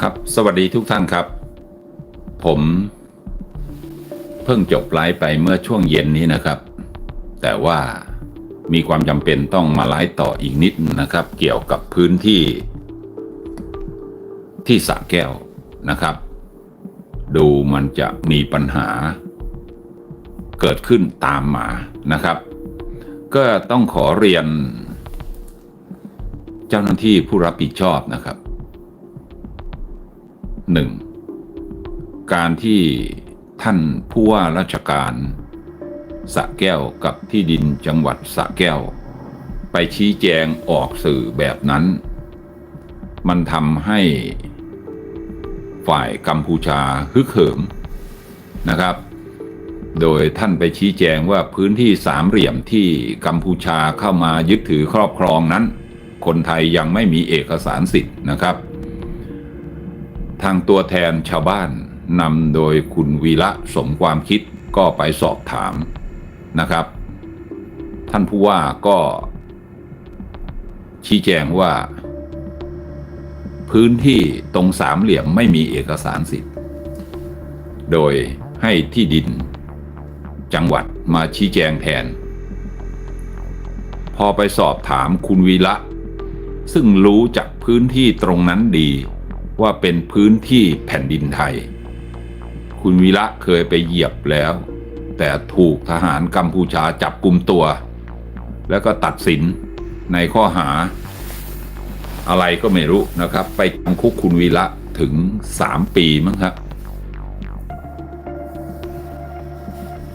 ครับ สวัสดีทุกท่านครับ ผม เพิ่งจบไลฟ์ไปเมื่อช่วงเย็นนี้นะครับ แต่ว่ามีความจำเป็นต้องมาไลฟ์ต่ออีกนิดนะครับ เกี่ยวกับพื้นที่ ที่สระแก้วนะครับ ดูมันจะมีปัญหา เกิดขึ้นตามมานะครับ ก็ต้องขอเรียน เจ้าหน้าที่ผู้รับผิดชอบนะครับ หนึ่งการที่ท่านผู้ว่าราชการสะแก้วกับที่ดินจังหวัดสะแก้ว ไปชี้แจงออกสื่อแบบนั้น มันทำให้ฝ่ายกัมพูชาฮึกเหิมนะครับ โดยท่านไปชี้แจงว่าพื้นที่สามเหลี่ยมที่กัมพูชาเข้ามายึดถือครอบครองนั้น คนไทยยังไม่มีเอกสารสิทธิ์นะครับ ทางตัวแทนชาวบ้านนำโดยคุณวีระสมความคิดก็ไปสอบถามนะครับ ท่านผู้ว่าก็ชี้แจงว่า พื้นที่ตรงสามเหลี่ยมไม่มีเอกสารสิทธิ์ โดยให้ที่ดิน จังหวัดมาชี้แจงแทน พอไปสอบถามคุณวีระ ซึ่งรู้จักพื้นที่ตรงนั้นดี ว่าเป็นพื้นที่แผ่นดินไทย คุณวีระเคยไปเหยียบแล้ว แต่ถูกทหารกัมพูชาจับกลุ่มตัว แล้วก็ตัดสินในข้อหา อะไรก็ไม่รู้นะครับ ไปจำคุกคุณวีระถึงสามปีมั้งครับ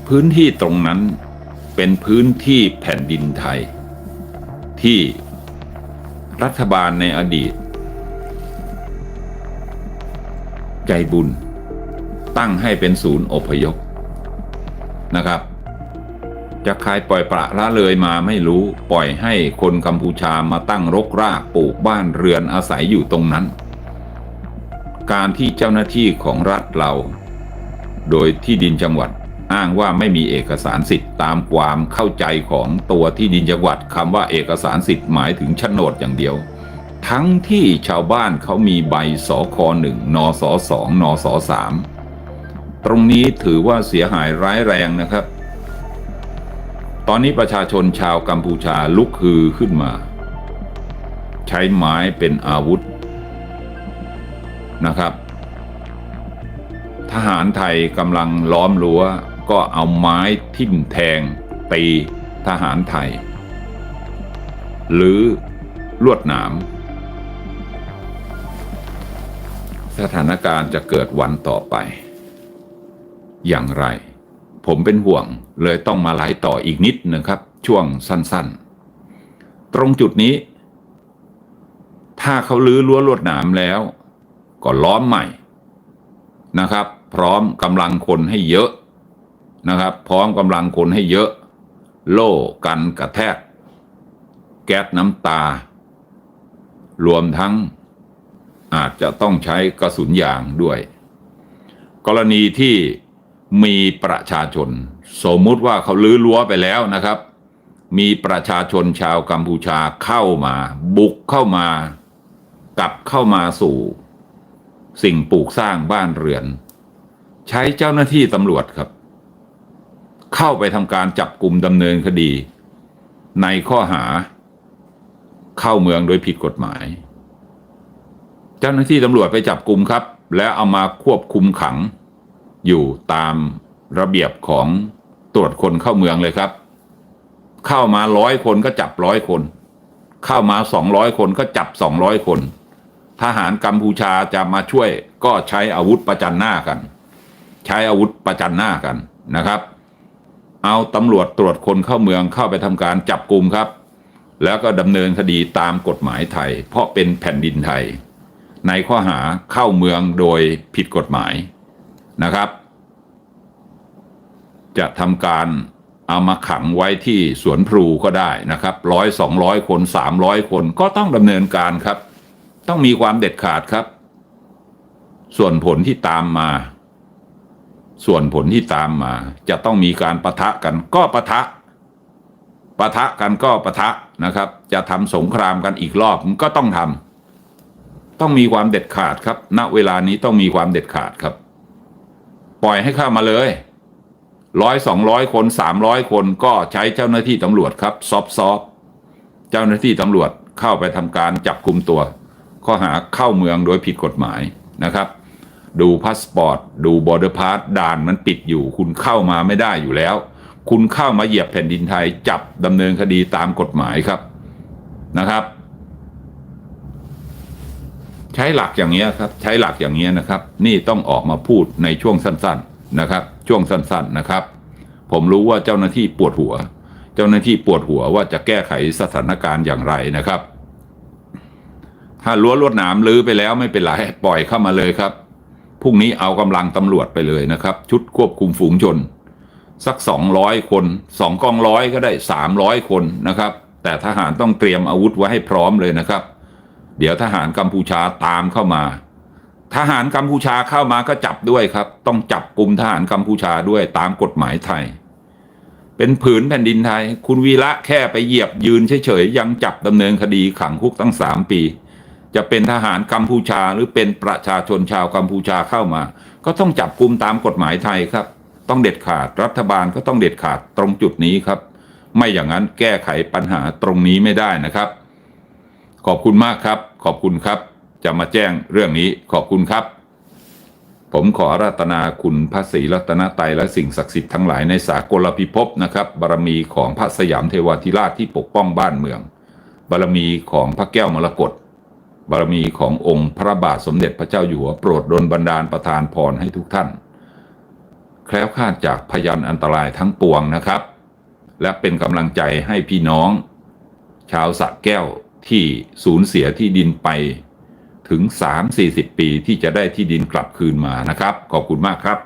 พื้นที่ตรงนั้นเป็นพื้นที่แผ่นดินไทย ที่รัฐบาลในอดีต ใจบุญ ตั้งให้เป็นศูนย์อพยพนะครับ จะใครปล่อยปละละเลยมาไม่รู้ปล่อยให้คนกัมพูชามาตั้งรกรากปลูกบ้านเรือนอาศัยอยู่ตรงนั้น การที่เจ้าหน้าที่ของรัฐเรา โดยที่ดินจังหวัดอ้างว่าไม่มีเอกสารสิทธิ์ตามความเข้าใจของตัวที่ดินจังหวัดคำว่าเอกสารสิทธิ์หมายถึงโฉนดอย่างเดียว ทั้งที่ชาวบ้านเขามีใบสคหนึ่งนสสองนสสามตรงนี้ถือว่าเสียหายร้ายแรงนะครับ ตอนนี้ประชาชนชาวกัมพูชาลุกฮือขึ้นมา ใช้ไม้เป็นอาวุธนะครับ ทหารไทยกำลังล้อมรั้วก็เอาไม้ทิ่มแทงตีทหารไทย หรือลวดหนาม สถานการณ์จะเกิดวันต่อไป อย่างไร ผมเป็นห่วงเลยต้องมาไล่ต่ออีกนิดนะครับ ช่วงสั้นๆ ตรงจุดนี้ ถ้าเขาลื้อรั้วลวดหนามแล้ว ก็ล้อมใหม่นะครับ พร้อมกำลังคนให้เยอะนะครับ พร้อมกำลังคนให้เยอะ โล่กันกระแทก แก๊สน้ำตา รวมทั้ง อาจจะต้องใช้กระสุนยางด้วย กรณีที่มีประชาชน สมมุติว่าเขาลื้อรั้วไปแล้วนะครับ มีประชาชนชาวกัมพูชาเข้ามา บุกเข้ามากลับเข้ามาสู่ สิ่งปลูกสร้างบ้านเรือน ใช้เจ้าหน้าที่ตำรวจครับ เข้าไปทำการจับกลุ่มดำเนินคดี ในข้อหาเข้าเมืองโดยผิดกฎหมาย เจ้าหน้าที่ตำรวจไปจับกลุ่มครับ แล้วเอามาควบคุมขัง อยู่ตามระเบียบของตรวจคนเข้าเมืองเลยครับ เข้ามาร้อยคนก็จับร้อยคน เข้ามาสองร้อยคนก็จับสองร้อยคน ทหารกัมพูชาจะมาช่วยก็ใช้อาวุธประจันหน้ากัน ใช้อาวุธประจันหน้ากันนะครับ เอาตำรวจตรวจคนเข้าเมืองเข้าไปทำการจับกลุ่มครับ แล้วก็ดำเนินคดีตามกฎหมายไทย เพราะเป็นแผ่นดินไทย ในข้อหาเข้าเมืองโดยผิดกฎหมายนะครับ จะทำการเอามาขังไว้ที่สวนพลูก็ได้นะครับร้อยสองร้อยคนสามร้อยคนก็ต้องดำเนินการครับ ต้องมีความเด็ดขาดครับ ส่วนผลที่ตามมา ส่วนผลที่ตามมา จะต้องมีการประทะกันก็ประทะปะทะกันก็ปะทะนะครับ จะทำสงครามกันอีกรอบก็ต้องท ต้องมีความเด็ดขาดครับ ณ เวลานี้ต้องมีความเด็ดขาดครับ ปล่อยให้เข้ามาเลยร้อยสองร้อยคนสามร้อยคนก็ใช้เจ้าหน้าที่ตำรวจครับ ซอฟซอฟเจ้าหน้าที่ตำรวจเข้าไปทำการจับกลุ่มตัว ข้อหาเข้าเมืองโดยผิดกฎหมายนะครับ ดูพาสปอร์ต ดูบอร์เดอร์พาสด่านมันปิดอยู่ คุณเข้ามาไม่ได้อยู่แล้ว คุณเข้ามาเหยียบแผ่นดินไทยจับดำเนินคดีตามกฎหมายครับนะครับ ใช้หลักอย่างเงี้ยครับ ใช้หลักอย่างเงี้ยนะครับ นี่ต้องออกมาพูดในช่วงสั้นๆนะครับ ช่วงสั้นๆนะครับ ผมรู้ว่าเจ้าหน้าที่ปวดหัว เจ้าหน้าที่ปวดหัวว่าจะแก้ไขสถานการณ์อย่างไรนะครับ ถ้ารั้วลวดหนามลื้อไปแล้วไม่เป็นไรปล่อยเข้ามาเลยครับพรุ่งนี้เอากำลังตำรวจไปเลยนะครับ ชุดควบคุมฝูงชน สักสองร้อยคนสองกองร้อยก็ได้สามร้อยคนนะครับ แต่ทหารต้องเตรียมอาวุธไว้ให้พร้อมเลยนะครับ เดี๋ยวทหารกัมพูชาตามเข้ามา ทหารกัมพูชาเข้ามาก็จับด้วยครับ ต้องจับกลุ่มทหารกัมพูชาด้วยตามกฎหมายไทย เป็นผืนแผ่นดินไทย คุณวีระแค่ไปเหยียบยืนเฉยๆยังจับดำเนินคดีขังคุกตั้งสามปี จะเป็นทหารกัมพูชาหรือเป็นประชาชนชาวกัมพูชาเข้ามา ก็ต้องจับกลุ่มตามกฎหมายไทยครับ ต้องเด็ดขาดรัฐบาลก็ต้องเด็ดขาดตรงจุดนี้ครับ ไม่อย่างนั้นแก้ไขปัญหาตรงนี้ไม่ได้นะครับ ขอบคุณมากครับ ขอบคุณครับ จะมาแจ้งเรื่องนี้ขอบคุณครับ ผมขอรัตนาคุณพระศรีรัตนตรัยและสิ่งศักดิ์สิทธิ์ทั้งหลายในสากลพิภพนะครับ บารมีของพระสยามเทวาธิราชที่ปกป้องบ้านเมือง บารมีของพระแก้วมรกตบารมีขององค์พระบาทสมเด็จพระเจ้าอยู่หัวโปรดดลบันดาลประทานพรให้ทุกท่าน แคล้วคลาดจากพยันอันตรายทั้งปวงนะครับ และเป็นกำลังใจให้พี่น้อง ชาวสะแก้ว ที่สูญเสียที่ดินไปถึง 3-40 ปีที่จะได้ที่ดินกลับคืนมานะครับ ขอบคุณมากครับ